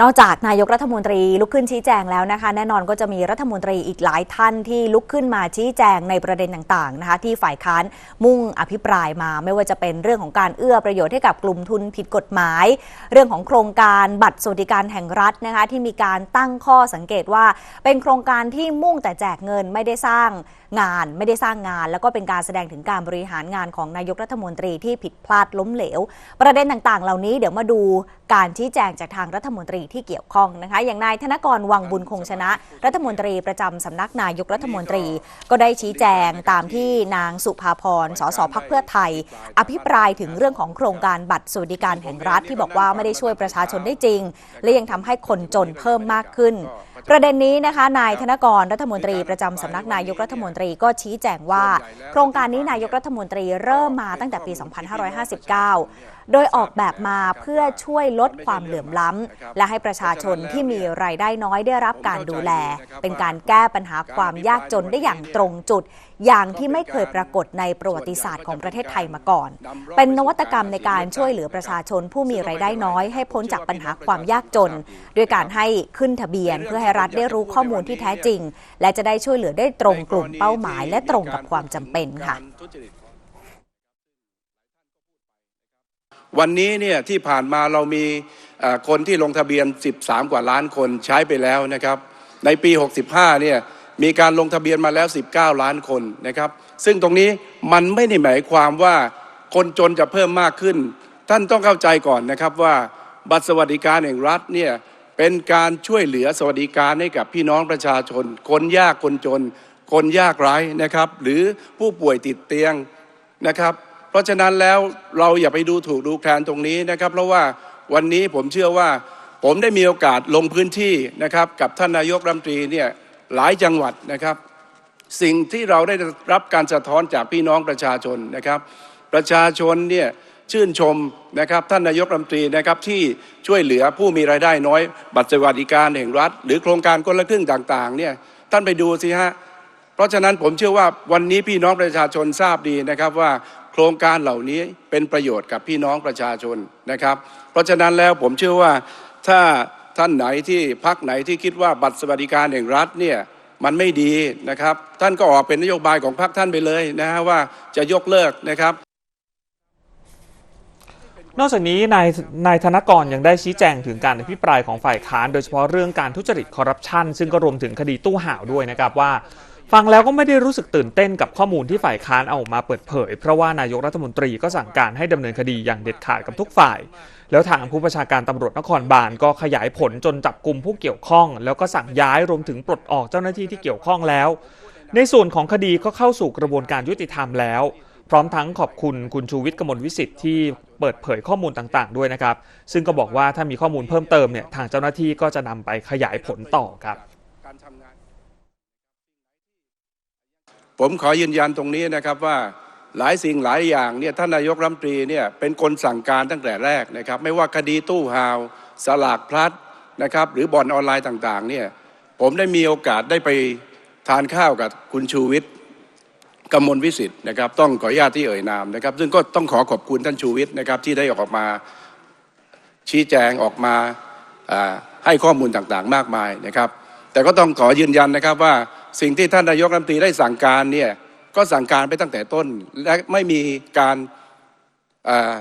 นอกจากนายกรัฐมนตรีลุกขึ้นชี้แจงแล้วนะคะ แน่นอนก็จะมีรัฐมนตรีอีกหลายท่านที่ลุกขึ้นมาชี้แจงในประเด็นต่างๆนะคะที่ฝ่ายค้านมุ่งอภิปรายมา ไม่ว่าจะเป็นเรื่องของการเอื้อประโยชน์ให้กับกลุ่มทุนผิดกฎหมาย เรื่องของโครงการบัตรสวัสดิการแห่งรัฐนะคะที่มีการตั้งข้อสังเกตว่า เป็นโครงการที่มุ่งแต่แจกเงินไม่ได้สร้างงานไม่ได้สร้างงาน แล้วก็เป็นการแสดงถึงการบริหารงานของนายกรัฐมนตรีที่ผิดพลาดล้มเหลว ประเด็นต่างๆ เหล่านี้เดี๋ยวมาดูการชี้แจงจากทางรัฐมนตรีที่เกี่ยวข้องนะคะ อย่างนายธนกรวังบุญคงชนะ รัฐมนตรีประจำสำนักนายกรัฐมนตรี ก็ได้ชี้แจงตามที่นางสุภาพรสสพักเพื่อไทย อภิปรายถึงเรื่องของโครงการบัตรสวัสดิการแห่งรัฐที่บอกว่าไม่ได้ช่วยประชาชนได้จริง และยังทำให้คนจนเพิ่มมากขึ้น ประเด็นนี้นะคะนายธนกรรัฐมนตรีประจำสำนักนายกรัฐมนตรีก็ชี้แจงว่า โครงการนี้นายกรัฐมนตรีเริ่มมาตั้งแต่ปี 2559 โดยออกแบบมาเพื่อช่วยลดความเหลื่อมล้ำและให้ประชาชนที่มีรายได้น้อยได้รับการดูแล เป็นการแก้ปัญหาความยากจนได้อย่างตรงจุด อย่างที่ไม่เคยปรากฏในประวัติศาสตร์ของประเทศไทยมาก่อน เป็นนวัตกรรมในการช่วยเหลือประชาชนผู้มีรายได้น้อย ให้พ้นจากปัญหาความยากจน ด้วยการให้ขึ้นทะเบียนเพื่อให้รัฐได้รู้ข้อมูลที่แท้จริง และจะได้ช่วยเหลือได้ตรงกลุ่มเป้าหมาย และตรงกับความจำเป็นค่ะ วันนี้เนี่ยที่ผ่านมาเรามีคนที่ลงทะเบียน 13 กว่าล้านคนใช้ไปแล้วนะครับ ในปี 65 เนี่ยมีการลงทะเบียนมาแล้ว 19 ล้านคนนะครับ ซึ่งตรงนี้มันไม่ได้หมายความว่าคนจนจะเพิ่มมากขึ้น ท่านต้องเข้าใจก่อนนะครับว่าบัตรสวัสดิการแห่งรัฐเนี่ย เป็นการช่วยเหลือสวัสดิการให้กับพี่น้องประชาชน คนยากคนจน คนยากไร้นะครับ หรือผู้ป่วยติดเตียงนะครับ เพราะฉะนั้นแล้วเราอย่าไปดูถูกดูแคลนตรงนี้นะครับ เพราะว่าวันนี้ผมเชื่อว่า ผมได้มีโอกาสลงพื้นที่นะครับ กับท่านนายกรัฐมนตรีเนี่ยหลายจังหวัดนะครับ สิ่งที่เราได้รับการสะท้อนจากพี่น้องประชาชนนะครับ ประชาชนเนี่ย ชื่นชมนะครับท่านนายกรัฐมนตรีนะครับที่ช่วยเหลือผู้มีรายได้น้อย บัตรสวัสดิการแห่งรัฐ หรือโครงการคนละครึ่งต่างๆเนี่ยท่านไปดูสิฮะเพราะฉะนั้นผมเชื่อว่าวันนี้พี่น้องประชาชนทราบดีนะครับว่าโครงการเหล่านี้เป็นประโยชน์กับพี่น้องประชาชนนะครับ เพราะฉะนั้นแล้วผมเชื่อว่าถ้าท่านไหนที่พักไหนที่คิดว่าบัตรสวัสดิการแห่งรัฐเนี่ยมันไม่ดีนะครับ ท่านก็ออกเป็นนโยบายของพรรคท่านไปเลยนะฮะว่าจะยกเลิกนะครับ นอกจากนี้นายนายธนกรยังได้ชี้แจงถึงการอภิปรายของฝ่ายค้าน โดยเฉพาะเรื่องการทุจริตคอร์รัปชันซึ่งก็รวมถึงคดีตู้ห่าวด้วยนะครับว่า ฟังแล้วก็ไม่ได้รู้สึกตื่นเต้นกับข้อมูลที่ฝ่ายค้านเอาออกมาเปิดเผย เพราะว่านายกรัฐมนตรีก็สั่งการให้ดำเนินคดีอย่างเด็ดขาดกับทุกฝ่าย แล้วทางผู้ประชาการตำรวจนครบาลก็ขยายผลจนจับกลุ่มผู้เกี่ยวข้อง แล้วก็สั่งย้ายรวมถึงปลดออกเจ้าหน้าที่ที่เกี่ยวข้องแล้ว ในส่วนของคดีก็เข้าสู่กระบวนการยุติธรรมแล้ว ร้อมทั้งขอบคุณคุณชูวิทย์กมลวิสิทธิ์ที่เปิดเผยข้อมูลต่างๆ ด้วยนะครับ ซึ่งก็บอกว่าถ้ามีข้อมูลเพิ่มเติมเนี่ยทางเจ้าหน้าที่ก็จะนำไปขยายผลต่อครับ ผมขอยืนยันตรงนี้นะครับว่าหลายสิ่งหลายอย่างเนี่ยท่านนายกรัฐมนตรีเนี่ยเป็นคนสั่งการตั้งแต่แรกนะครับ ไม่ว่าคดีตู้ฮาว สลากพลัดนะครับ หรือบ่อนออนไลน์ต่างๆเนี่ยผมได้มีโอกาสได้ไปทานข้าวกับคุณชูวิทย์ กำมลวิสิทธิ์นะครับต้องขออนุญาตที่เอ่ยนามนะครับ ซึ่งก็ต้องขอขอบคุณท่านชูวิทย์นะครับที่ได้ออกมาชี้แจงออกมาให้ข้อมูลต่างๆ มากมายนะครับ แต่ก็ต้องขอยืนยันนะครับว่าสิ่งที่ท่านนายกรัฐมนตรีได้สั่งการเนี่ยก็สั่งการไปตั้งแต่ต้น และไม่มีการา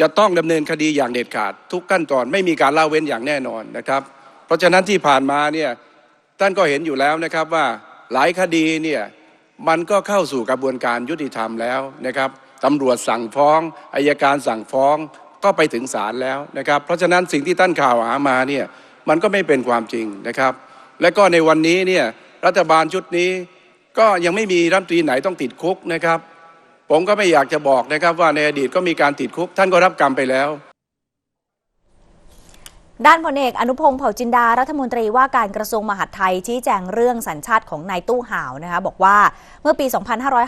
จะต้องดำเนินคดีอย่างเด็ดขาด ทุกขั้นตอนไม่มีการละเว้นอย่างแน่นอนนะครับ เพราะฉะนั้นที่ผ่านมาเนี่ยท่านก็เห็นอยู่แล้วนะครับว่าหลายคดีเนี่ย มันก็เข้าสู่กระบวนการยุติธรรมแล้วนะครับตำรวจสั่งฟ้องอายการสั่งฟ้องก็ไปถึงศาลแล้วนะครับ เพราะฉะนั้นสิ่งที่ท่านข่าวหามาเนี่ยมันก็ไม่เป็นความจริงนะครับ และก็ในวันนี้เนี่ยรัฐบาลชุดนี้ก็ยังไม่มีรัฐมนตรีไหนต้องติดคุกนะครับ ผมก็ไม่อยากจะบอกนะครับว่าในอดีตก็มีการติดคุก ท่านก็รับกรรมไปแล้ว ด้านพลเอกอนุพงศ์เผ่าจินดารัฐมนตรีว่าการกระทรวงมหาดไทยชี้แจงเรื่องสัญชาติของนายตู้ห่าวนะคะบอกว่าเมื่อปี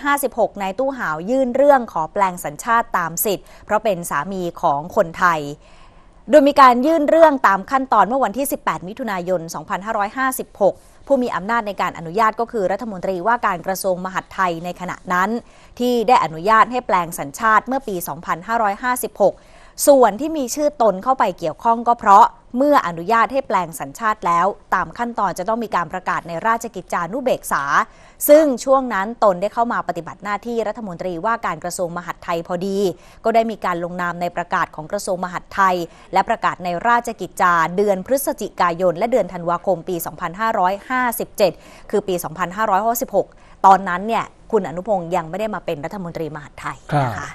2556 นายตู้ห่าวยื่นเรื่องขอแปลงสัญชาติตามสิทธิ์ เพราะเป็นสามีของคนไทย โดยมีการยื่นเรื่องตามขั้นตอนเมื่อวันที่ 18 มิถุนายน 2556ผู้มีอำนาจในการอนุญาตก็คือรัฐมนตรีว่าการกระทรวงมหาดไทยในขณะนั้น ที่ได้อนุญาตให้แปลงสัญชาติเมื่อปี 2556 ส่วนที่มีชื่อตนเข้าไปเกี่ยวข้องก็เพราะ เมื่ออนุญาตให้แปลงสัญชาติแล้ว ตามขั้นตอนจะต้องมีการประกาศในราชกิจจานุเบกษา ซึ่งช่วงนั้นตนได้เข้ามาปฏิบัติหน้าที่รัฐมนตรีว่าการกระทรวงมหาดไทยพอดี ก็ได้มีการลงนามในประกาศของกระทรวงมหาดไทย และประกาศในราชกิจจาเดือนพฤศจิกายน และเดือนธันวาคมปี 2557 คือปี 2566 ตอนนั้นเนี่ยคุณอนุพงศ์ยังไม่ได้มาเป็นรัฐมนตรีมหาดไทยนะคะ